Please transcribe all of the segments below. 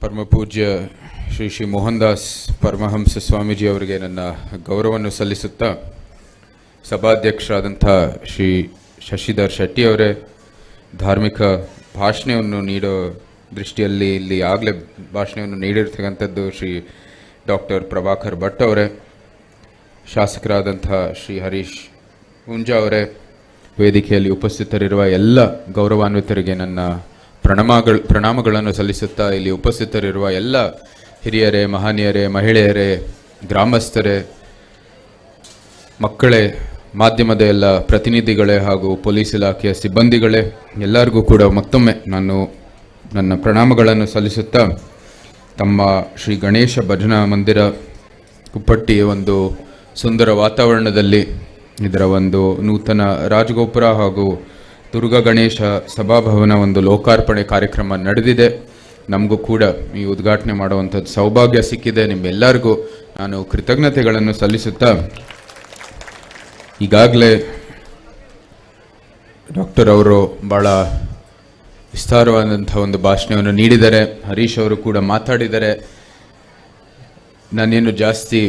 ಪರಮ ಪೂಜ್ಯ ಶ್ರೀ ಶ್ರೀ ಮೋಹನ್ ದಾಸ್ ಪರಮಹಂಸ ಸ್ವಾಮೀಜಿ ಅವರಿಗೆ ನನ್ನ ಗೌರವವನ್ನು ಸಲ್ಲಿಸುತ್ತಾ ಸಭಾಧ್ಯಕ್ಷರಾದಂಥ ಶ್ರೀ ಶಶಿಧರ್ ಶೆಟ್ಟಿ ಅವರೇ ಧಾರ್ಮಿಕ ಭಾಷಣವನ್ನು ನೀಡೋ ದೃಷ್ಟಿಯಲ್ಲಿ ಇಲ್ಲಿ ಆಗಲೇ ಭಾಷಣವನ್ನು ನೀಡಿರ್ತಕ್ಕಂಥದ್ದು ಶ್ರೀ ಡಾಕ್ಟರ್ ಪ್ರಭಾಕರ್ ಭಟ್ ಅವರೇ, ಶಾಸಕರಾದಂಥ ಶ್ರೀ ಹರೀಶ್ ಹುಂಜಾ ಅವರೇ, ವೇದಿಕೆಯಲ್ಲಿ ಉಪಸ್ಥಿತರಿರುವ ಎಲ್ಲ ಗೌರವಾನ್ವಿತರಿಗೆ ನನ್ನ ಪ್ರಣಾಮಗಳು, ಪ್ರಣಾಮಗಳನ್ನು ಸಲ್ಲಿಸುತ್ತಾ ಇಲ್ಲಿ ಉಪಸ್ಥಿತರಿರುವ ಎಲ್ಲ ಹಿರಿಯರೇ, ಮಹನೀಯರೇ, ಮಹಿಳೆಯರೇ, ಗ್ರಾಮಸ್ಥರೇ, ಮಕ್ಕಳೇ, ಮಾಧ್ಯಮದ ಎಲ್ಲ ಪ್ರತಿನಿಧಿಗಳೇ ಹಾಗೂ ಪೊಲೀಸ್ ಇಲಾಖೆಯ ಸಿಬ್ಬಂದಿಗಳೇ, ಎಲ್ಲರಿಗೂ ಕೂಡ ಮತ್ತೊಮ್ಮೆ ನಾನು ನನ್ನ ಪ್ರಣಾಮಗಳನ್ನು ಸಲ್ಲಿಸುತ್ತಾ ತಮ್ಮ ಶ್ರೀ ಗಣೇಶ ಭಜನಾ ಮಂದಿರ ಕುಪ್ಪಟ್ಟಿಯ ಒಂದು ಸುಂದರ ವಾತಾವರಣದಲ್ಲಿ ಇದರ ಒಂದು ನೂತನ ರಾಜಗೋಪುರ ಹಾಗೂ ದುರ್ಗಾ ಗಣೇಶ ಸಭಾಭವನ ಒಂದು ಲೋಕಾರ್ಪಣೆ ಕಾರ್ಯಕ್ರಮ ನಡೆದಿದೆ. ನಮಗೂ ಕೂಡ ಈ ಉದ್ಘಾಟನೆ ಮಾಡುವಂಥದ್ದು ಸೌಭಾಗ್ಯ ಸಿಕ್ಕಿದೆ. ನಿಮ್ಮೆಲ್ಲರಿಗೂ ನಾನು ಕೃತಜ್ಞತೆಗಳನ್ನು ಸಲ್ಲಿಸುತ್ತಾ ಈಗಾಗಲೇ ಡಾಕ್ಟರ್ ಅವರು ಭಾಳ ವಿಸ್ತಾರವಾದಂಥ ಒಂದು ಭಾಷಣವನ್ನು ನೀಡಿದ್ದಾರೆ. ಹರೀಶ್ ಅವರು ಕೂಡ ಮಾತಾಡಿದ್ದಾರೆ. ನಾನೇನು ಜಾಸ್ತಿ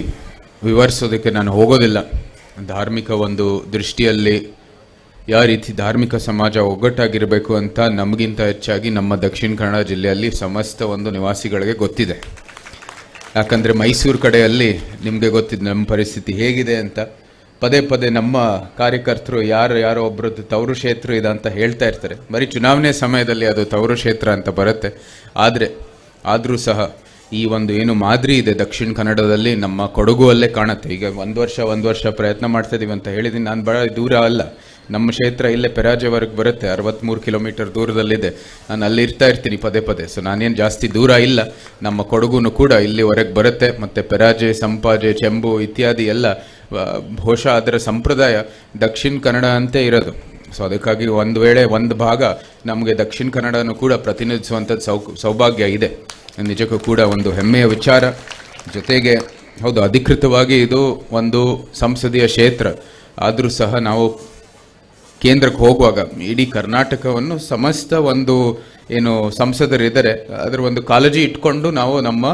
ವಿವರಿಸೋದಕ್ಕೆ ನಾನು ಹೋಗೋದಿಲ್ಲ. ಧಾರ್ಮಿಕ ಒಂದು ದೃಷ್ಟಿಯಲ್ಲಿ ಯಾವ ರೀತಿ ಧಾರ್ಮಿಕ ಸಮಾಜ ಒಗ್ಗಟ್ಟಾಗಿರಬೇಕು ಅಂತ ನಮಗಿಂತ ಹೆಚ್ಚಾಗಿ ನಮ್ಮ ದಕ್ಷಿಣ ಕನ್ನಡ ಜಿಲ್ಲೆಯಲ್ಲಿ ಸಮಸ್ತ ಒಂದು ನಿವಾಸಿಗಳಿಗೆ ಗೊತ್ತಿದೆ. ಯಾಕಂದರೆ ಮೈಸೂರು ಕಡೆಯಲ್ಲಿ ನಿಮಗೆ ಗೊತ್ತಿದೆ ನಮ್ಮ ಪರಿಸ್ಥಿತಿ ಹೇಗಿದೆ ಅಂತ. ಪದೇ ಪದೇ ನಮ್ಮ ಕಾರ್ಯಕರ್ತರು ಯಾರು ಯಾರೋ ಒಬ್ಬರದ್ದು ತವರು ಕ್ಷೇತ್ರ ಇದೆ ಅಂತ ಹೇಳ್ತಾ ಇರ್ತಾರೆ. ಬರೀ ಚುನಾವಣೆ ಸಮಯದಲ್ಲಿ ಅದು ತವರು ಕ್ಷೇತ್ರ ಅಂತ ಬರುತ್ತೆ. ಆದರೆ, ಆದರೂ ಸಹ ಈ ಒಂದು ಏನು ಮಾದರಿ ಇದೆ ದಕ್ಷಿಣ ಕನ್ನಡದಲ್ಲಿ ನಮ್ಮ ಕೊಡಗು ಅಲ್ಲೇ ಕಾಣುತ್ತೆ. ಈಗ ಒಂದು ವರ್ಷ ಒಂದು ವರ್ಷ ಪ್ರಯತ್ನ ಮಾಡ್ತಾ ಇದೀವಿ ಅಂತ ಹೇಳಿದ್ದೀನಿ ನಾನು ಭಾಳ ದೂರ ಅಲ್ಲ. ನಮ್ಮ ಕ್ಷೇತ್ರ ಇಲ್ಲೇ ಪೆರಾಜೆವರೆಗೆ ಬರುತ್ತೆ ಅರವತ್ತ್ಮೂರು ಕಿಲೋಮೀಟರ್ ದೂರದಲ್ಲಿದೆ. ನಾನು ಅಲ್ಲಿ ಇರ್ತಾ ಇರ್ತೀನಿ ಪದೇ ಪದೇ ಸೊ ನಾನೇನು ಜಾಸ್ತಿ ದೂರ ಇಲ್ಲ. ನಮ್ಮ ಕೊಡಗುನು ಕೂಡ ಇಲ್ಲಿವರೆಗೆ ಬರುತ್ತೆ, ಮತ್ತು ಪೆರಾಜೆ, ಸಂಪಾಜೆ, ಚೆಂಬು ಇತ್ಯಾದಿ ಎಲ್ಲ ಬಹುಶಃ ಅದರ ಸಂಪ್ರದಾಯ ದಕ್ಷಿಣ ಕನ್ನಡ ಅಂತೆ ಇರೋದು. ಸೊ ಅದಕ್ಕಾಗಿ ಒಂದು ವೇಳೆ ಒಂದು ಭಾಗ ನಮಗೆ ದಕ್ಷಿಣ ಕನ್ನಡನೂ ಕೂಡ ಪ್ರತಿನಿಧಿಸುವಂಥದ್ದು ಸೌ ಸೌಭಾಗ್ಯ ಇದೆ. ನಿಜಕ್ಕೂ ಕೂಡ ಒಂದು ಹೆಮ್ಮೆಯ ವಿಚಾರ. ಜೊತೆಗೆ, ಹೌದು, ಅಧಿಕೃತವಾಗಿ ಇದು ಒಂದು ಸಂಸದೀಯ ಕ್ಷೇತ್ರ. ಆದರೂ ಸಹ ನಾವು ಕೇಂದ್ರಕ್ಕೆ ಹೋಗುವಾಗ ಇಡೀ ಕರ್ನಾಟಕವನ್ನು ಸಮಸ್ತ ಒಂದು ಏನು ಸಂಸದರಿದ್ದಾರೆ, ಅದರ ಒಂದು ಕಾಳಜಿ ಇಟ್ಕೊಂಡು ನಾವು ನಮ್ಮ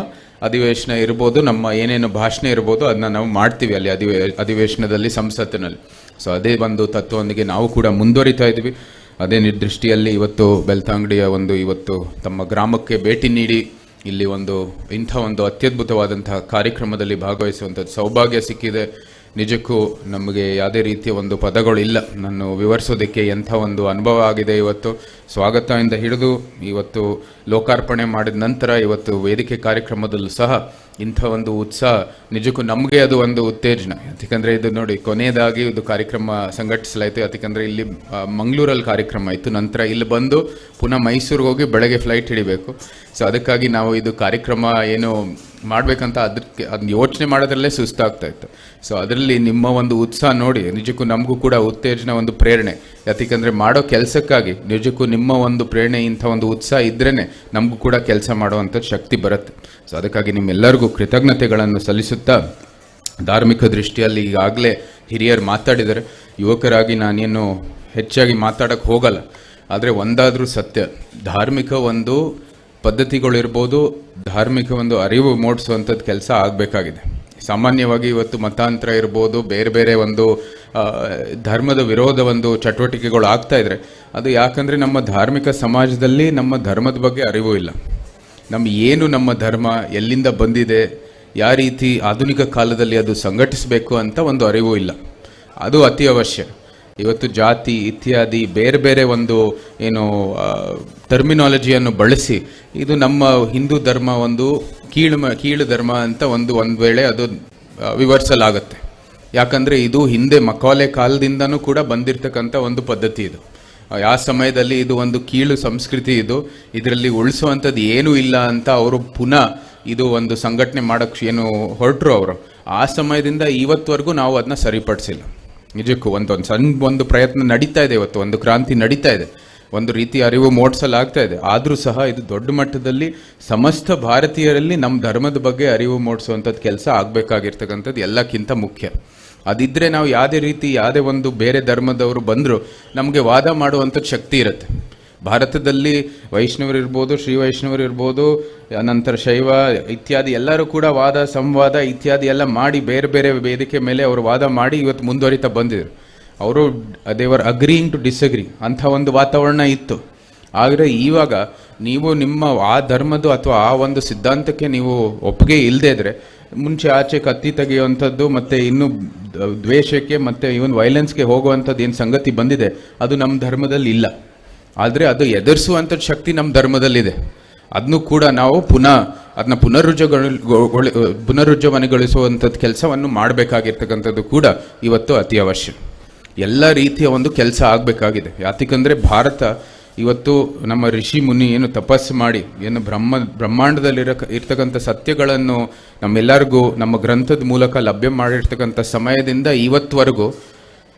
ಅಧಿವೇಶನ ಇರ್ಬೋದು, ನಮ್ಮ ಏನೇನು ಭಾಷಣ ಇರ್ಬೋದು, ಅದನ್ನ ನಾವು ಮಾಡ್ತೀವಿ ಅಲ್ಲಿ ಅಧಿವೇ, ಅಧಿವೇಶನದಲ್ಲಿ ಸಂಸತ್ತಿನಲ್ಲಿ. ಸೊ ಅದೇ ಒಂದು ತತ್ವದೊಂದಿಗೆ ನಾವು ಕೂಡ ಮುಂದುವರಿತಾ ಇದ್ವಿ ಅದೇ ನಿರ್ದೃಷ್ಟಿಯಲ್ಲಿ ಇವತ್ತು ಬೆಳ್ತಂಗಡಿಯ ಒಂದು ಇವತ್ತು ತಮ್ಮ ಗ್ರಾಮಕ್ಕೆ ಭೇಟಿ ನೀಡಿ ಇಲ್ಲಿ ಒಂದು ಇಂಥ ಒಂದು ಅತ್ಯದ್ಭುತವಾದಂತಹ ಕಾರ್ಯಕ್ರಮದಲ್ಲಿ ಭಾಗವಹಿಸುವಂಥದ್ದು ಸೌಭಾಗ್ಯ ಸಿಕ್ಕಿದೆ. ನಿಜಕ್ಕೂ ನಮಗೆ ಯಾವುದೇ ರೀತಿಯ ಒಂದು ಪದಗಳಿಲ್ಲ. ನಾನು ವಿವರಿಸೋದಕ್ಕೆ ಎಂಥ ಒಂದು ಅನುಭವ ಆಗಿದೆ ಇವತ್ತು. ಸ್ವಾಗತದಿಂದ ಹಿಡಿದು ಇವತ್ತು ಲೋಕಾರ್ಪಣೆ ಮಾಡಿದ ನಂತರ ಇವತ್ತು ವೇದಿಕೆ ಕಾರ್ಯಕ್ರಮದಲ್ಲೂ ಸಹ ಇಂಥ ಒಂದು ಉತ್ಸಾಹ. ನಿಜಕ್ಕೂ ನಮಗೆ ಅದು ಒಂದು ಉತ್ತೇಜನ. ಯಾಕಂದರೆ ಇದು ನೋಡಿ, ಕೊನೆಯದಾಗಿ ಇದು ಕಾರ್ಯಕ್ರಮ ಸಂಘಟಿಸಲಾಯಿತು. ಯಾಕಂದರೆ ಇಲ್ಲಿ ಮಂಗಳೂರಲ್ಲಿ ಕಾರ್ಯಕ್ರಮ ಇತ್ತು ನಂತರ ಇಲ್ಲಿ ಬಂದು ಪುನಃ ಮೈಸೂರಿಗೆ ಹೋಗಿ ಬೆಳಗ್ಗೆ ಫ್ಲೈಟ್ ಹಿಡಿಬೇಕು. ಸೊ ಅದಕ್ಕಾಗಿ ನಾವು ಇದು ಕಾರ್ಯಕ್ರಮ ಏನು ಮಾಡಬೇಕಂತ ಅದಕ್ಕೆ, ಅದನ್ನ ಯೋಚನೆ ಮಾಡೋದ್ರಲ್ಲೇ ಸುಸ್ತಾಗ್ತಾ ಇತ್ತು. ಸೊ ಅದರಲ್ಲಿ ನಿಮ್ಮ ಒಂದು ಉತ್ಸಾಹ ನೋಡಿ, ನಿಜಕ್ಕೂ ನಮಗೂ ಕೂಡ ಉತ್ತೇಜನ ಒಂದು ಪ್ರೇರಣೆ. ಯಾಕಂದರೆ ಮಾಡೋ ಕೆಲಸಕ್ಕಾಗಿ ನಿಜಕ್ಕೂ ನಿಮ್ಮ ಒಂದು ಪ್ರೇರಣೆ, ಇಂಥ ಒಂದು ಉತ್ಸಾಹ ಇದ್ರೇ ನಮಗೂ ಕೂಡ ಕೆಲಸ ಮಾಡುವಂಥ ಶಕ್ತಿ ಬರುತ್ತೆ. ಸೊ ಅದಕ್ಕಾಗಿ ನಿಮ್ಮೆಲ್ಲರಿಗೂ ಕೃತಜ್ಞತೆಗಳನ್ನು ಸಲ್ಲಿಸುತ್ತಾ ಧಾರ್ಮಿಕ ದೃಷ್ಟಿಯಲ್ಲಿ ಈಗಾಗಲೇ ಹಿರಿಯರು ಮಾತಾಡಿದರೆ ಯುವಕರಾಗಿ ನಾನೇನು ಹೆಚ್ಚಾಗಿ ಮಾತಾಡೋಕ್ಕೆ ಹೋಗಲ್ಲ. ಆದರೆ ಒಂದಾದರೂ ಸತ್ಯ, ಧಾರ್ಮಿಕ ಒಂದು ಪದ್ಧತಿಗಳಿರ್ಬೋದು, ಧಾರ್ಮಿಕ ಒಂದು ಅರಿವು ಮೂಡಿಸುವಂಥದ್ದು ಕೆಲಸ ಆಗಬೇಕಾಗಿದೆ. ಸಾಮಾನ್ಯವಾಗಿ ಇವತ್ತು ಮತಾಂತರ ಇರ್ಬೋದು, ಬೇರೆ ಬೇರೆ ಒಂದು ಧರ್ಮದ ವಿರೋಧ ಒಂದು ಚಟುವಟಿಕೆಗಳು ಆಗ್ತಾ ಇದ್ರೆ, ಅದು ಯಾಕಂದರೆ ನಮ್ಮ ಧಾರ್ಮಿಕ ಸಮಾಜದಲ್ಲಿ ನಮ್ಮ ಧರ್ಮದ ಬಗ್ಗೆ ಅರಿವು ಇಲ್ಲ. ನಮ್ಮ ಏನು ನಮ್ಮ ಧರ್ಮ ಎಲ್ಲಿಂದ ಬಂದಿದೆ ಯಾವ ರೀತಿ ಆಧುನಿಕ ಕಾಲದಲ್ಲಿ ಅದು ಸಂಘಟಿಸಬೇಕು ಅಂತ ಒಂದು ಅರಿವು ಇಲ್ಲ. ಅದು ಅತಿ ಅವಶ್ಯ. ಇವತ್ತು ಜಾತಿ, ಇತ್ಯಾದಿ, ಬೇರೆ ಬೇರೆ ಒಂದು, ಏನು ಟರ್ಮಿನಾಲಜಿಯನ್ನು ಬಳಸಿ, ಇದು ನಮ್ಮ ಹಿಂದೂ ಧರ್ಮ ಒಂದು ಕೀಳು ಕೀಳು ಧರ್ಮ ಅಂತ ಒಂದು ಒಂದು ವೇಳೆ ಅದು ವಿವರಿಸಲಾಗುತ್ತೆ. ಯಾಕಂದರೆ ಇದು ಹಿಂದೆ ಮಕಾಲೆ ಕಾಲದಿಂದನೂ ಕೂಡ ಬಂದಿರತಕ್ಕಂಥ ಒಂದು ಪದ್ಧತಿ ಇದು. ಯಾವ ಸಮಯದಲ್ಲಿ ಇದು ಒಂದು ಕೀಳು ಸಂಸ್ಕೃತಿ ಇದು. ಇದರಲ್ಲಿ ಉಳಿಸುವಂಥದ್ದು ಏನೂ ಇಲ್ಲ ಅಂತ ಅವರು ಪುನಃ ಇದು ಒಂದು ಸಂಘಟನೆ ಮಾಡೋಕ್ಕೆ ಏನು ಹೊರಟರು ಅವರು. ಆ ಸಮಯದಿಂದ ಇವತ್ತವರೆಗೂ ನಾವು ಅದನ್ನ ಸರಿಪಡಿಸಿಲ್ಲ. ನಿಜಕ್ಕೂ ಒಂದು ಒಂದು ಸಣ್ಣ ಒಂದು ಪ್ರಯತ್ನ ನಡೀತಾ ಇದೆ ಇವತ್ತು, ಒಂದು ಕ್ರಾಂತಿ ನಡೀತಾ ಇದೆ. ಒಂದು ರೀತಿ ಅರಿವು ಮೂಡಿಸಲಾಗ್ತಾ ಇದೆ. ಆದರೂ ಸಹ ಇದು ದೊಡ್ಡ ಮಟ್ಟದಲ್ಲಿ ಸಮಸ್ತ ಭಾರತೀಯರಲ್ಲಿ ನಮ್ಮ ಧರ್ಮದ ಬಗ್ಗೆ ಅರಿವು ಮೂಡಿಸುವಂಥದ್ದು ಕೆಲಸ ಆಗಬೇಕಾಗಿರ್ತಕ್ಕಂಥದ್ದು ಎಲ್ಲಕ್ಕಿಂತ ಮುಖ್ಯ. ಅದಿದ್ದರೆ ನಾವು ಯಾವುದೇ ರೀತಿ ಯಾವುದೇ ಒಂದು ಬೇರೆ ಧರ್ಮದವರು ಬಂದರೂ ನಮಗೆ ವಾದ ಮಾಡುವಂಥ ಶಕ್ತಿ ಇರುತ್ತೆ. ಭಾರತದಲ್ಲಿ ವೈಷ್ಣವರು ಇರ್ಬೋದು, ಶ್ರೀ ವೈಷ್ಣವರು ಇರ್ಬೋದು ನಂತರ ಶೈವ ಇತ್ಯಾದಿ ಎಲ್ಲರೂ ಕೂಡ ವಾದ, ಸಂವಾದ ಇತ್ಯಾದಿ ಎಲ್ಲ ಮಾಡಿ ಬೇರೆ ಬೇರೆ ವೇದಿಕೆ ಮೇಲೆ ಅವರು ವಾದ ಮಾಡಿ ಇವತ್ತು ಮುಂದುವರಿತಾ ಬಂದಿದ್ರು. ಅವರು ದೇವರ್ ಅಗ್ರೀಂಗ್ ಟು ಡಿಸಗ್ರಿ ಅಂಥ ಒಂದು ವಾತಾವರಣ ಇತ್ತು. ಆದರೆ ಇವಾಗ ನೀವು ನಿಮ್ಮ ಆ ಧರ್ಮದ್ದು ಅಥವಾ ಆ ಒಂದು ಸಿದ್ಧಾಂತಕ್ಕೆ ನೀವು ಒಪ್ಪಿಗೆ ಇಲ್ಲದೇ ಇದ್ರೆ ಮುಂಚೆ ಆಚೆ ಕತ್ತಿ ತೆಗೆಯುವಂಥದ್ದು, ಮತ್ತೆ ಇನ್ನು ದ್ವೇಷಕ್ಕೆ, ಮತ್ತೆ ಇವನ್ ವೈಲೆನ್ಸ್ಗೆ ಹೋಗುವಂಥದ್ದು ಏನು ಸಂಗತಿ ಬಂದಿದೆ, ಅದು ನಮ್ಮ ಧರ್ಮದಲ್ಲಿ ಇಲ್ಲ. ಆದರೆ ಅದು ಎದುರಿಸುವಂಥದ್ದು ಶಕ್ತಿ ನಮ್ಮ ಧರ್ಮದಲ್ಲಿದೆ. ಅದನ್ನು ಕೂಡ ನಾವು ಪುನಃ ಅದನ್ನ ಪುನರುಜ್ಜಗೊಳಿ ಪುನರುಜ್ಜವನಗೊಳಿಸುವಂಥದ್ದು ಕೆಲಸವನ್ನು ಮಾಡಬೇಕಾಗಿರ್ತಕ್ಕಂಥದ್ದು ಕೂಡ ಇವತ್ತು ಅತಿ ಅವಶ್ಯ. ಎಲ್ಲ ರೀತಿಯ ಒಂದು ಕೆಲಸ ಆಗಬೇಕಾಗಿದೆ. ಯಾತಕ್ಕಂದರೆ ಭಾರತ ಇವತ್ತು ನಮ್ಮ ಋಷಿ ಮುನಿ ಏನು ತಪಸ್ಸು ಮಾಡಿ, ಏನು ಬ್ರಹ್ಮ, ಬ್ರಹ್ಮಾಂಡದಲ್ಲಿರ ಇರ್ತಕ್ಕಂಥ ಸತ್ಯಗಳನ್ನು ನಮ್ಮೆಲ್ಲರಿಗೂ, ನಮ್ಮ ಗ್ರಂಥದ ಮೂಲಕ ಲಭ್ಯ ಮಾಡಿರ್ತಕ್ಕಂಥ ಸಮಯದಿಂದ ಇವತ್ತುವರೆಗೂ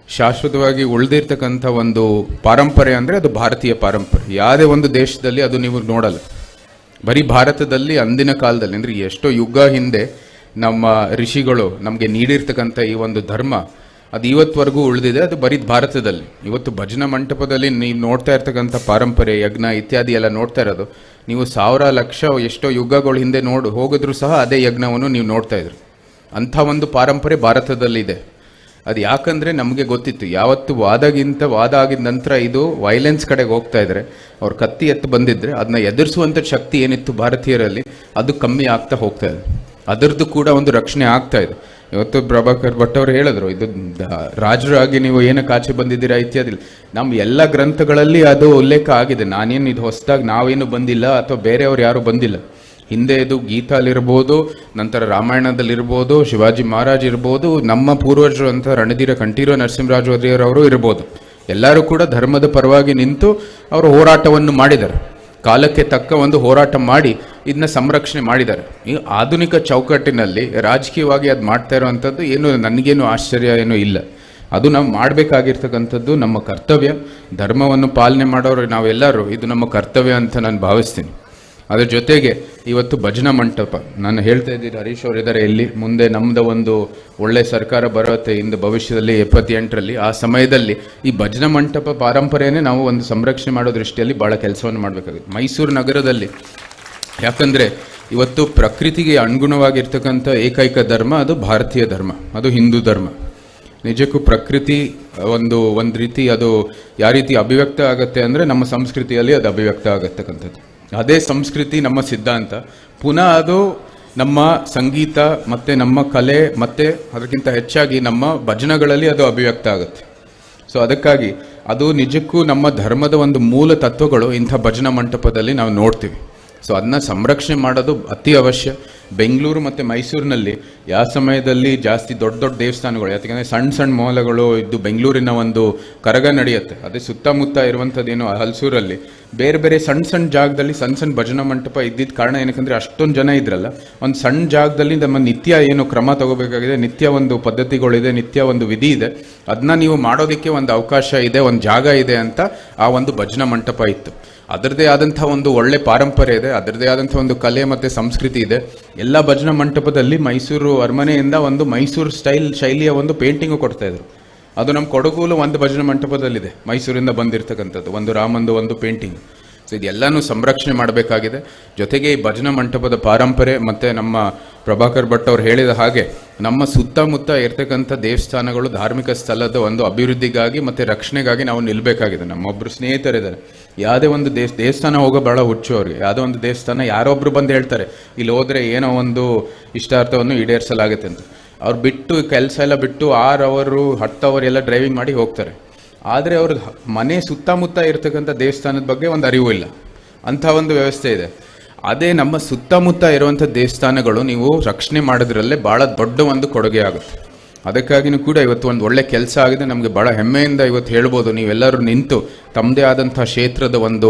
ಶಾಶ್ವತವಾಗಿ ಉಳಿದಿರ್ತಕ್ಕಂಥ ಒಂದು ಪಾರಂಪರೆ ಅಂದರೆ ಅದು ಭಾರತೀಯ ಪಾರಂಪರೆ. ಯಾವುದೇ ಒಂದು ದೇಶದಲ್ಲಿ ಅದು ನೀವು ನೋಡಲ್ಲ. ಬರೀ ಭಾರತದಲ್ಲಿ, ಅಂದಿನ ಕಾಲದಲ್ಲಿ, ಅಂದರೆ ಎಷ್ಟೋ ಯುಗ ಹಿಂದೆ ನಮ್ಮ ಋಷಿಗಳು ನಮಗೆ ನೀಡಿರ್ತಕ್ಕಂಥ ಈ ಒಂದು ಧರ್ಮ ಅದು ಇವತ್ತುವರೆಗೂ ಉಳಿದಿದೆ. ಅದು ಬರೀ ಭಾರತದಲ್ಲಿ. ಇವತ್ತು ಭಜನಾ ಮಂಟಪದಲ್ಲಿ ನೀವು ನೋಡ್ತಾ ಇರ್ತಕ್ಕಂಥ ಪಾರಂಪರೆ ಯಜ್ಞ ಇತ್ಯಾದಿ ಎಲ್ಲ ನೋಡ್ತಾ ಇರೋದು. ನೀವು ಸಾವಿರ ಲಕ್ಷ ಎಷ್ಟೋ ಯುಗಗಳ ಹಿಂದೆ ನೋಡು ಹೋಗಿದ್ರು ಸಹ ಅದೇ ಯಜ್ಞವನ್ನು ನೀವು ನೋಡ್ತಾ ಇದ್ರು. ಅಂಥ ಒಂದು ಪಾರಂಪರೆ ಭಾರತದಲ್ಲಿದೆ. ಅದು ಯಾಕಂದರೆ ನಮಗೆ ಗೊತ್ತಿತ್ತು. ಯಾವತ್ತು ವಾದಗಿಂತ ವಾದ ಆಗಿದ ನಂತರ ಇದು ವೈಲೆನ್ಸ್ ಕಡೆಗೆ ಹೋಗ್ತಾ ಇದ್ರೆ, ಅವ್ರು ಕತ್ತಿ ಎತ್ತು ಬಂದಿದ್ದರೆ ಅದನ್ನ ಎದುರಿಸುವಂಥ ಶಕ್ತಿ ಏನಿತ್ತು ಭಾರತೀಯರಲ್ಲಿ, ಅದು ಕಮ್ಮಿ ಆಗ್ತಾ ಹೋಗ್ತಾ ಇದೆ. ಅದರದ್ದು ಕೂಡ ಒಂದು ರಕ್ಷಣೆ ಆಗ್ತಾ ಇದೆ. ಇವತ್ತು ಪ್ರಭಾಕರ್ ಭಟ್ ಅವರು ಹೇಳಿದ್ರು, ಇದು ರಾಜರಾಗಿ ನೀವು ಏನಕ್ಕೆ ಆಚೆ ಬಂದಿದ್ದೀರಾ ಇತ್ಯಾದಿ ನಮ್ಮ ಎಲ್ಲ ಗ್ರಂಥಗಳಲ್ಲಿ ಅದು ಉಲ್ಲೇಖ ಆಗಿದೆ. ನಾನೇನು ಇದು ಹೊಸದಾಗಿ ನಾವೇನು ಬಂದಿಲ್ಲ ಅಥವಾ ಬೇರೆಯವ್ರು ಯಾರು ಬಂದಿಲ್ಲ. ಹಿಂದೆ ಇದು ಗೀತಾಲಿರ್ಬೋದು, ನಂತರ ರಾಮಾಯಣದಲ್ಲಿರ್ಬೋದು, ಶಿವಾಜಿ ಮಹಾರಾಜ್ ಇರ್ಬೋದು, ನಮ್ಮ ಪೂರ್ವಜರು ಅಂತ ರಣಧೀರ ಕಂಠೀರ ನರಸಿಂಹರಾಜ ಅವರು ಇರ್ಬೋದು. ಎಲ್ಲರೂ ಕೂಡ ಧರ್ಮದ ಪರವಾಗಿ ನಿಂತು ಅವರು ಹೋರಾಟವನ್ನು ಮಾಡಿದ್ದಾರೆ ಕಾಲಕ್ಕೆ ತಕ್ಕ ಒಂದು ಹೋರಾಟ ಮಾಡಿ ಇದನ್ನ ಸಂರಕ್ಷಣೆ ಮಾಡಿದ್ದಾರೆ. ಈ ಆಧುನಿಕ ಚೌಕಟ್ಟಿನಲ್ಲಿ ರಾಜಕೀಯವಾಗಿ ಅದು ಮಾಡ್ತಾ ಇರೋವಂಥದ್ದು ಏನು, ನನಗೇನು ಆಶ್ಚರ್ಯ ಏನೂ ಇಲ್ಲ. ಅದು ನಾವು ಮಾಡಬೇಕಾಗಿರ್ತಕ್ಕಂಥದ್ದು ನಮ್ಮ ಕರ್ತವ್ಯ. ಧರ್ಮವನ್ನು ಪಾಲನೆ ಮಾಡೋರು ನಾವೆಲ್ಲರೂ, ಇದು ನಮ್ಮ ಕರ್ತವ್ಯ ಅಂತ ನಾನು ಭಾವಿಸ್ತೀನಿ. ಅದ್ರ ಜೊತೆಗೆ ಇವತ್ತು ಭಜನಾ ಮಂಟಪ. ನಾನು ಹೇಳ್ತಾ ಇದ್ದೀನಿ, ಹರೀಶ್ ಅವರು ಇದ್ದಾರೆ ಇಲ್ಲಿ. ಮುಂದೆ ನಮ್ಮದು ಒಂದು ಒಳ್ಳೆ ಸರ್ಕಾರ ಬರುತ್ತೆ ಇಂದು ಭವಿಷ್ಯದಲ್ಲಿ ಎಪ್ಪತ್ತೆಂಟರಲ್ಲಿ. ಆ ಸಮಯದಲ್ಲಿ ಈ ಭಜನಾ ಮಂಟಪ ಪಾರಂಪರೆಯೇ ನಾವು ಒಂದು ಸಂರಕ್ಷಣೆ ಮಾಡೋ ದೃಷ್ಟಿಯಲ್ಲಿ ಭಾಳ ಕೆಲಸವನ್ನು ಮಾಡಬೇಕಾಗುತ್ತೆ. ಮೈಸೂರು ನಗರದಲ್ಲಿ ಯಾಕಂದರೆ ಇವತ್ತು ಪ್ರಕೃತಿಗೆ ಅನುಗುಣವಾಗಿರ್ತಕ್ಕಂಥ ಏಕೈಕ ಧರ್ಮ ಅದು ಭಾರತೀಯ ಧರ್ಮ, ಅದು ಹಿಂದೂ ಧರ್ಮ. ನಿಜಕ್ಕೂ ಪ್ರಕೃತಿ ಒಂದು ಒಂದು ರೀತಿ ಅದು ಯಾವ ರೀತಿ ಅಭಿವ್ಯಕ್ತ ಆಗುತ್ತೆ ಅಂದರೆ ನಮ್ಮ ಸಂಸ್ಕೃತಿಯಲ್ಲಿ ಅದು ಅಭಿವ್ಯಕ್ತ ಆಗತಕ್ಕಂಥದ್ದು. ಅದೇ ಸಂಸ್ಕೃತಿ ನಮ್ಮ ಸಿದ್ಧಾಂತ. ಪುನಃ ಅದು ನಮ್ಮ ಸಂಗೀತ ಮತ್ತು ನಮ್ಮ ಕಲೆ ಮತ್ತು ಅದಕ್ಕಿಂತ ಹೆಚ್ಚಾಗಿ ನಮ್ಮ ಭಜನಗಳಲ್ಲಿ ಅದು ಅಭಿವ್ಯಕ್ತ ಆಗುತ್ತೆ. ಸೊ ಅದಕ್ಕಾಗಿ ಅದು ನಿಜಕ್ಕೂ ನಮ್ಮ ಧರ್ಮದ ಒಂದು ಮೂಲ ತತ್ವಗಳು ಇಂಥ ಭಜನಾ ಮಂಟಪದಲ್ಲಿ ನಾವು ನೋಡ್ತೀವಿ. ಸೊ ಅದನ್ನ ಸಂರಕ್ಷಣೆ ಮಾಡೋದು ಅತಿ ಅವಶ್ಯ. ಬೆಂಗಳೂರು ಮತ್ತು ಮೈಸೂರಿನಲ್ಲಿ ಯಾವ ಸಮಯದಲ್ಲಿ ಜಾಸ್ತಿ ದೊಡ್ಡ ದೊಡ್ಡ ದೇವಸ್ಥಾನಗಳು, ಯಾಕೆಂದರೆ ಸಣ್ಣ ಸಣ್ಣ ಮೂಲಗಳು ಇದ್ದು ಬೆಂಗಳೂರಿನ ಒಂದು ಕರಗ ನಡೆಯುತ್ತೆ. ಅದೇ ಸುತ್ತಮುತ್ತ ಇರುವಂಥದ್ದೇನು ಹಲಸೂರಲ್ಲಿ. ಬೇರೆ ಬೇರೆ ಸಣ್ಣ ಸಣ್ಣ ಜಾಗದಲ್ಲಿ ಸಣ್ಣ ಸಣ್ಣ ಭಜನಾ ಮಂಟಪ ಇದ್ದಿದ್ದ ಕಾರಣ ಏನಕ್ಕಂದರೆ ಅಷ್ಟೊಂದು ಜನ ಇದ್ರಲ್ಲ. ಒಂದು ಸಣ್ಣ ಜಾಗದಲ್ಲಿ ನಮ್ಮ ನಿತ್ಯ ಏನು ಕ್ರಮ ತಗೋಬೇಕಾಗಿದೆ, ನಿತ್ಯ ಒಂದು ಪದ್ಧತಿಗಳಿದೆ, ನಿತ್ಯ ಒಂದು ವಿಧಿ ಇದೆ. ಅದನ್ನ ನೀವು ಮಾಡೋದಕ್ಕೆ ಒಂದು ಅವಕಾಶ ಇದೆ, ಒಂದು ಜಾಗ ಇದೆ ಅಂತ ಆ ಒಂದು ಭಜನಾ ಮಂಟಪ ಇತ್ತು. ಅದರದೇ ಆದಂಥ ಒಂದು ಒಳ್ಳೆ ಪಾರಂಪರೆ ಇದೆ ಅದರದೇ ಆದಂಥ ಒಂದು ಕಲೆ ಮತ್ತು ಸಂಸ್ಕೃತಿ ಇದೆ. ಎಲ್ಲ ಭಜನಾ ಮಂಟಪದಲ್ಲಿ ಮೈಸೂರು ಅರಮನೆಯಿಂದ ಒಂದು ಮೈಸೂರು ಸ್ಟೈಲ್ ಶೈಲಿಯ ಒಂದು ಪೇಂಟಿಂಗು ಕೊಡ್ತಾ ಇದ್ರು. ಅದು ನಮ್ಮ ಕೊಡಗೂಲು ಒಂದು ಭಜನಾ ಮಂಟಪದಲ್ಲಿದೆ, ಮೈಸೂರಿಂದ ಬಂದಿರತಕ್ಕಂಥದ್ದು, ಒಂದು ರಾಮಂದು ಒಂದು ಪೇಂಟಿಂಗ್. ಸೊ ಇದೆಲ್ಲನೂ ಸಂರಕ್ಷಣೆ ಮಾಡಬೇಕಾಗಿದೆ. ಜೊತೆಗೆ ಈ ಭಜನಾ ಮಂಟಪದ ಪಾರಂಪರೆ ಮತ್ತು ನಮ್ಮ ಪ್ರಭಾಕರ್ ಭಟ್ ಅವರು ಹೇಳಿದ ಹಾಗೆ ನಮ್ಮ ಸುತ್ತಮುತ್ತ ಇರ್ತಕ್ಕಂಥ ದೇವಸ್ಥಾನಗಳು ಧಾರ್ಮಿಕ ಸ್ಥಳದ ಒಂದು ಅಭಿವೃದ್ಧಿಗಾಗಿ ಮತ್ತು ರಕ್ಷಣೆಗಾಗಿ ನಾವು ನಿಲ್ಲಬೇಕಾಗಿದೆ ನಮ್ಮೊಬ್ಬರು ಸ್ನೇಹಿತರಿದ್ದಾರೆ. ಯಾವುದೇ ಒಂದು ದೇಶ ದೇವಸ್ಥಾನ ಹೋಗೋ ಭಾಳ ಹುಚ್ಚು ಅವ್ರಿಗೆ. ಯಾವುದೋ ಒಂದು ದೇವಸ್ಥಾನ ಯಾರೊಬ್ಬರು ಬಂದು ಹೇಳ್ತಾರೆ, ಇಲ್ಲಿ ಹೋದರೆ ಏನೋ ಒಂದು ಇಷ್ಟಾರ್ಥವನ್ನು ಈಡೇರಿಸಲಾಗುತ್ತೆ ಅಂತ. ಅವ್ರು ಬಿಟ್ಟು, ಕೆಲಸ ಎಲ್ಲ ಬಿಟ್ಟು ಆರು ಅವರು ಹತ್ತು ಅವರ್ ಎಲ್ಲ ಡ್ರೈವಿಂಗ್ ಮಾಡಿ ಹೋಗ್ತಾರೆ. ಆದರೆ ಅವ್ರ ಮನೆ ಸುತ್ತಮುತ್ತ ಇರತಕ್ಕಂಥ ದೇವಸ್ಥಾನದ ಬಗ್ಗೆ ಒಂದು ಅರಿವು ಇಲ್ಲ. ಅಂಥ ಒಂದು ವ್ಯವಸ್ಥೆ ಇದೆ. ಅದೇ ನಮ್ಮ ಸುತ್ತಮುತ್ತ ಇರುವಂಥ ದೇವಸ್ಥಾನಗಳು ನೀವು ರಕ್ಷಣೆ ಮಾಡೋದ್ರಲ್ಲೇ ಭಾಳ ದೊಡ್ಡ ಒಂದು ಕೊಡುಗೆ ಆಗುತ್ತೆ. ಅದಕ್ಕಾಗಿನೂ ಕೂಡ ಇವತ್ತು ಒಂದು ಒಳ್ಳೆ ಕೆಲಸ ಆಗಿದೆ. ನಮಗೆ ಭಾಳ ಹೆಮ್ಮೆಯಿಂದ ಇವತ್ತು ಹೇಳ್ಬೋದು. ನೀವೆಲ್ಲರೂ ನಿಂತು ತಮ್ಮದೇ ಆದಂಥ ಕ್ಷೇತ್ರದ ಒಂದು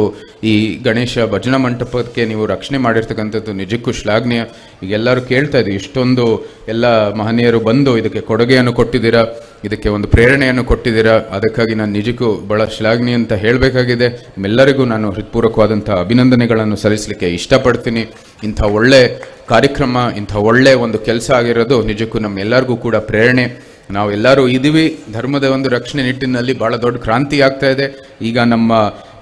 ಈ ಗಣೇಶ ಭಜನಾ ಮಂಟಪಕ್ಕೆ ನೀವು ರಕ್ಷಣೆ ಮಾಡಿರ್ತಕ್ಕಂಥದ್ದು ನಿಜಕ್ಕೂ ಶ್ಲಾಘನೀಯ. ಈಗ ಎಲ್ಲರೂ ಕೇಳ್ತಾ ಇದ್ದೀವಿ, ಇಷ್ಟೊಂದು ಎಲ್ಲ ಮಹನೀಯರು ಬಂದು ಇದಕ್ಕೆ ಕೊಡುಗೆಯನ್ನು ಕೊಟ್ಟಿದ್ದೀರಾ? ಇದಕ್ಕೆ ಒಂದು ಪ್ರೇರಣೆಯನ್ನು ಕೊಟ್ಟಿದ್ದೀರಾ? ಅದಕ್ಕಾಗಿ ನಾನು ನಿಜಕ್ಕೂ ಭಾಳ ಶ್ಲಾಘನೀಯ ಅಂತ ಹೇಳಬೇಕಾಗಿದೆ. ನಿಮ್ಮೆಲ್ಲರಿಗೂ ನಾನು ಹೃತ್ಪೂರ್ವಕವಾದಂಥ ಅಭಿನಂದನೆಗಳನ್ನು ಸಲ್ಲಿಸಲಿಕ್ಕೆ ಇಷ್ಟಪಡ್ತೀನಿ. ಇಂಥ ಒಳ್ಳೆ ಕಾರ್ಯಕ್ರಮ, ಇಂಥ ಒಳ್ಳೆ ಒಂದು ಕೆಲಸ ಆಗಿರೋದು ನಿಜಕ್ಕೂ ನಮ್ಮೆಲ್ಲರಿಗೂ ಕೂಡ ಪ್ರೇರಣೆ. ನಾವೆಲ್ಲರೂ ಇದೀವಿ ಧರ್ಮದ ಒಂದು ರಕ್ಷಣೆ ನಿಟ್ಟಿನಲ್ಲಿ ಭಾಳ ದೊಡ್ಡ ಕ್ರಾಂತಿ ಆಗ್ತಾ ಇದೆ. ಈಗ ನಮ್ಮ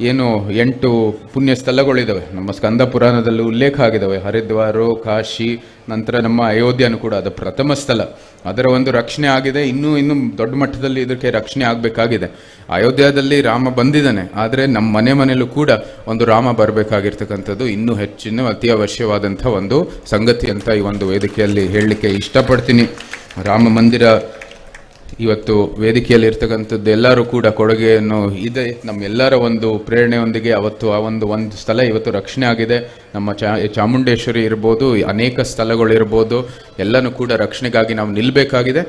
ಏನು ಎಂಟು ಪುಣ್ಯ ಸ್ಥಳಗಳಿದ್ದಾವೆ ನಮ್ಮ ಸ್ಕಂದ ಪುರಾಣದಲ್ಲಿ ಉಲ್ಲೇಖ ಆಗಿದ್ದಾವೆ ಹರಿದ್ವಾರ, ಕಾಶಿ, ನಂತರ ನಮ್ಮ ಅಯೋಧ್ಯನೂ ಕೂಡ ಅದು ಪ್ರಥಮ ಸ್ಥಳ. ಅದರ ಒಂದು ರಕ್ಷಣೆ ಆಗಿದೆ. ಇನ್ನೂ ಇನ್ನೂ ದೊಡ್ಡ ಮಟ್ಟದಲ್ಲಿ ಇದಕ್ಕೆ ರಕ್ಷಣೆ ಆಗಬೇಕಾಗಿದೆ. ಅಯೋಧ್ಯದಲ್ಲಿ ರಾಮ ಬಂದಿದ್ದಾನೆ. ಆದರೆ ನಮ್ಮ ಮನೆ ಮನೆಯಲ್ಲೂ ಕೂಡ ಒಂದು ರಾಮ ಬರಬೇಕಾಗಿರ್ತಕ್ಕಂಥದ್ದು ಇನ್ನೂ ಹೆಚ್ಚಿನ ಅತಿ ಅವಶ್ಯವಾದಂಥ ಒಂದು ಸಂಗತಿ ಅಂತ ಈ ಒಂದು ವೇದಿಕೆಯಲ್ಲಿ ಹೇಳಲಿಕ್ಕೆ ಇಷ್ಟಪಡ್ತೀನಿ. ರಾಮ ಮಂದಿರ ಇವತ್ತು ವೇದಿಕೆಯಲ್ಲಿ ಇರ್ತಕ್ಕಂಥದ್ದು ಎಲ್ಲರೂ ಕೂಡ ಕೊಡುಗೆಯನ್ನು ಇದೆ. ನಮ್ಮೆಲ್ಲರ ಒಂದು ಪ್ರೇರಣೆಯೊಂದಿಗೆ ಅವತ್ತು ಆ ಒಂದು ಒಂದು ಸ್ಥಳ ಇವತ್ತು ರಕ್ಷಣೆ ಆಗಿದೆ. ನಮ್ಮ ಚಾ ಚಾಮುಂಡೇಶ್ವರಿ ಇರ್ಬೋದು, ಅನೇಕ ಸ್ಥಳಗಳಿರ್ಬೋದು, ಎಲ್ಲನೂ ಕೂಡ ರಕ್ಷಣೆಗಾಗಿ ನಾವು ನಿಲ್ಲಬೇಕಾಗಿದೆ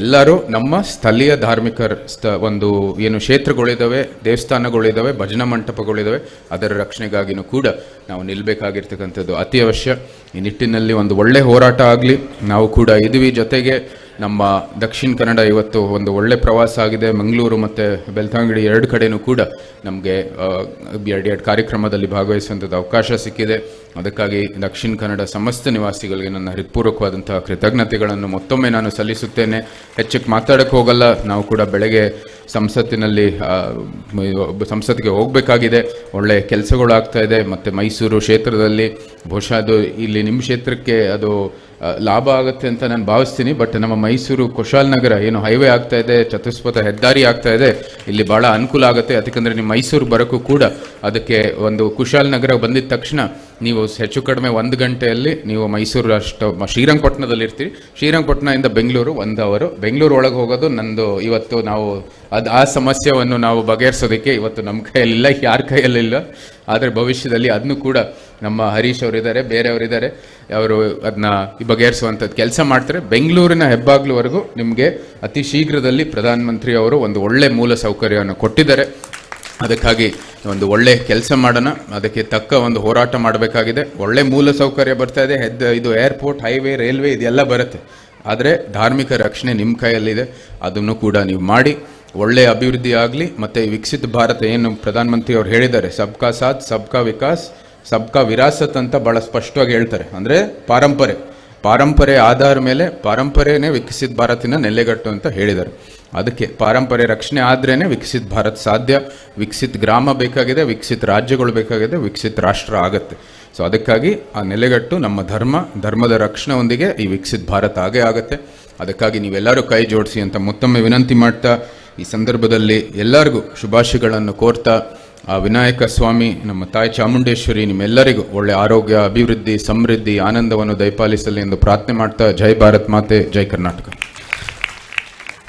ಎಲ್ಲರೂ ನಮ್ಮ ಸ್ಥಳೀಯ ಧಾರ್ಮಿಕ ಸ್ಥ ಒಂದು ಏನು ಕ್ಷೇತ್ರಗಳಿದ್ದಾವೆ ದೇವಸ್ಥಾನಗಳಿದ್ದಾವೆ ಭಜನಾ ಮಂಟಪಗಳಿದ್ದಾವೆ ಅದರ ರಕ್ಷಣೆಗಾಗಿನೂ ಕೂಡ ನಾವು ನಿಲ್ಲಬೇಕಾಗಿರ್ತಕ್ಕಂಥದ್ದು ಅತಿ ಅವಶ್ಯ. ಈ ನಿಟ್ಟಿನಲ್ಲಿ ಒಂದು ಒಳ್ಳೆ ಹೋರಾಟ ಆಗಲಿ, ನಾವು ಕೂಡ ಇದ್ವಿ ಜೊತೆಗೆ. ನಮ್ಮ ದಕ್ಷಿಣ ಕನ್ನಡ ಇವತ್ತು ಒಂದು ಒಳ್ಳೆ ಪ್ರವಾಸ ಆಗಿದೆ. ಮಂಗಳೂರು ಮತ್ತು ಬೆಳ್ತಂಗಡಿ ಎರಡು ಕಡೆಯೂ ಕೂಡ ನಮಗೆ ಎರಡು ಎರಡು ಕಾರ್ಯಕ್ರಮದಲ್ಲಿ ಭಾಗವಹಿಸುವಂಥದ್ದು ಅವಕಾಶ ಸಿಕ್ಕಿದೆ. ಅದಕ್ಕಾಗಿ ದಕ್ಷಿಣ ಕನ್ನಡ ಸಮಸ್ತ ನಿವಾಸಿಗಳಿಗೆ ನನ್ನ ಹೃತ್ಪೂರ್ವಕವಾದಂತಹ ಕೃತಜ್ಞತೆಗಳನ್ನು ಮತ್ತೊಮ್ಮೆ ನಾನು ಸಲ್ಲಿಸುತ್ತೇನೆ. ಹೆಚ್ಚಕ್ಕೆ ಮಾತಾಡಕ್ಕೆ ಹೋಗಲ್ಲ. ನಾವು ಕೂಡ ಬೆಳಗ್ಗೆ ಸಂಸತ್ತಿನಲ್ಲಿ ಸಂಸತ್ತಿಗೆ ಹೋಗಬೇಕಾಗಿದೆ. ಒಳ್ಳೆಯ ಕೆಲಸಗಳು ಆಗ್ತಾ ಇದೆ. ಮತ್ತು ಮೈಸೂರು ಕ್ಷೇತ್ರದಲ್ಲಿ ಬಹುಶಃ ಅದು ಇಲ್ಲಿ ನಿಮ್ಮ ಕ್ಷೇತ್ರಕ್ಕೆ ಅದು ಲಾಭ ಆಗುತ್ತೆ ಅಂತ ನಾನು ಭಾವಿಸ್ತೀನಿ ಬಟ್ ನಮ್ಮ ಮೈಸೂರು ಕುಶಾಲನಗರ ಏನು ಹೈವೇ ಆಗ್ತಾ ಇದೆ, ಚತುಷ್ಪಥ ಹೆದ್ದಾರಿ ಆಗ್ತಾ ಇದೆ, ಇಲ್ಲಿ ಭಾಳ ಅನುಕೂಲ ಆಗುತ್ತೆ. ಯಾಕಂದರೆ ನಿಮ್ಮ ಮೈಸೂರು ಬರೋಕ್ಕೂ ಕೂಡ ಅದಕ್ಕೆ ಒಂದು ಕುಶಾಲನಗರ ಬಂದಿದ ತಕ್ಷಣ ನೀವು ಹೆಚ್ಚು ಕಡಿಮೆ ಒಂದು ಗಂಟೆಯಲ್ಲಿ ನೀವು ಮೈಸೂರು ಅಷ್ಟು ಶ್ರೀರಂಗಪಟ್ಟಣದಲ್ಲಿ ಇರ್ತೀರಿ ಶ್ರೀರಂಗಪಟ್ಟಣದಿಂದ ಬೆಂಗಳೂರು, ಒಂದು ಅವರು ಬೆಂಗಳೂರು ಒಳಗೆ ಹೋಗೋದು ನಂದು ಇವತ್ತು ನಾವು, ಅದು ಆ ಸಮಸ್ಯೆಯನ್ನು ನಾವು ಬಗೆಹರಿಸೋದಕ್ಕೆ ಇವತ್ತು ನಮ್ಮ ಕೈಯಲ್ಲಿಲ್ಲ, ಯಾರ ಕೈಯಲ್ಲಿಲ್ಲ. ಆದರೆ ಭವಿಷ್ಯದಲ್ಲಿ ಅದನ್ನು ಕೂಡ ನಮ್ಮ ಹರೀಶ್ ಅವರಿದ್ದಾರೆ ಬೇರೆಯವರಿದ್ದಾರೆ ಅವರು ಅದನ್ನ ಬಗೆಹರಿಸುವಂಥದ್ದು ಕೆಲಸ ಮಾಡ್ತಾರೆ. ಬೆಂಗಳೂರಿನ ಹೆಬ್ಬಾಗ್ಲುವರೆಗೂ ನಿಮಗೆ ಅತಿ ಶೀಘ್ರದಲ್ಲಿ ಪ್ರಧಾನಮಂತ್ರಿ ಅವರು ಒಂದು ಒಳ್ಳೆ ಮೂಲ ಸೌಕರ್ಯವನ್ನು ಕೊಟ್ಟಿದ್ದಾರೆ. ಅದಕ್ಕಾಗಿ ಒಂದು ಒಳ್ಳೆ ಕೆಲಸ ಮಾಡೋಣ. ಅದಕ್ಕೆ ತಕ್ಕ ಒಂದು ಹೋರಾಟ ಮಾಡಬೇಕಾಗಿದೆ. ಒಳ್ಳೆ ಮೂಲ ಸೌಕರ್ಯ ಬರ್ತಾ ಇದೆ. ಹೆದ್, ಇದು ಏರ್ಪೋರ್ಟ್, ಹೈವೇ, ರೈಲ್ವೆ ಇದೆಲ್ಲ ಬರುತ್ತೆ. ಆದರೆ ಧಾರ್ಮಿಕ ರಕ್ಷಣೆ ನಿಮ್ಮ ಕೈಯಲ್ಲಿದೆ. ಅದನ್ನು ಕೂಡ ನೀವು ಮಾಡಿ. ಒಳ್ಳೆಯ ಅಭಿವೃದ್ಧಿ ಆಗಲಿ, ಮತ್ತು ವಿಕಸಿತ ಭಾರತ ಏನು ಪ್ರಧಾನಮಂತ್ರಿ ಅವರು ಹೇಳಿದ್ದಾರೆ. ಸಬ್ಕಾ ಸಾಥ್, ಸಬ್ಕಾ ವಿಕಾಸ್. ಸಬ್ಕಾ ವಿರಾಸತ್ ಅಂತ ಭಾಳ ಸ್ಪಷ್ಟವಾಗಿ ಹೇಳ್ತಾರೆ. ಅಂದರೆ ಪಾರಂಪರೆ. ಪಾರಂಪರೆ ಆಧಾರ ಮೇಲೆ ಪಾರಂಪರೆಯೇ ವಿಕಸಿತ ಭಾರತಿನ ನೆಲೆಗಟ್ಟು ಅಂತ ಹೇಳಿದ್ದಾರೆ. ಅದಕ್ಕೆ ಪಾರಂಪರೆ ರಕ್ಷಣೆ ಆದ್ರೇ ವಿಕಸಿತ ಭಾರತ್ ಸಾಧ್ಯ. ವಿಕಸಿತ ಗ್ರಾಮ ಬೇಕಾಗಿದೆ, ವಿಕಸಿತ ರಾಜ್ಯಗಳು ಬೇಕಾಗಿದೆ, ವಿಕಸಿತ ರಾಷ್ಟ್ರ ಆಗುತ್ತೆ. ಸೊ ಅದಕ್ಕಾಗಿ ಆ ನೆಲೆಗಟ್ಟು ನಮ್ಮ ಧರ್ಮ, ಧರ್ಮದ ರಕ್ಷಣೆಯೊಂದಿಗೆ ಈ ವಿಕಸಿತ ಭಾರತ ಆಗೇ ಆಗುತ್ತೆ. ಅದಕ್ಕಾಗಿ ನೀವೆಲ್ಲರೂ ಕೈ ಜೋಡಿಸಿ ಅಂತ ಮತ್ತೊಮ್ಮೆ ವಿನಂತಿ ಮಾಡ್ತಾ, ಈ ಸಂದರ್ಭದಲ್ಲಿ ಎಲ್ಲರಿಗೂ ಶುಭಾಶಯಗಳನ್ನು ಕೋರ್ತಾ ಆ ವಿನಾಯಕ ಸ್ವಾಮಿ, ನಮ್ಮ ತಾಯಿ ಚಾಮುಂಡೇಶ್ವರಿ, ನಿಮ್ಮೆಲ್ಲರಿಗೂ ಒಳ್ಳೆ ಆರೋಗ್ಯ, ಅಭಿವೃದ್ಧಿ, ಸಮೃದ್ಧಿ, ಆನಂದವನ್ನು ದಯಪಾಲಿಸಲಿ ಎಂದು ಪ್ರಾರ್ಥನೆ ಮಾಡ್ತಾ ಜೈ ಭಾರತ್ ಮಾತೆ, ಜೈ ಕರ್ನಾಟಕ.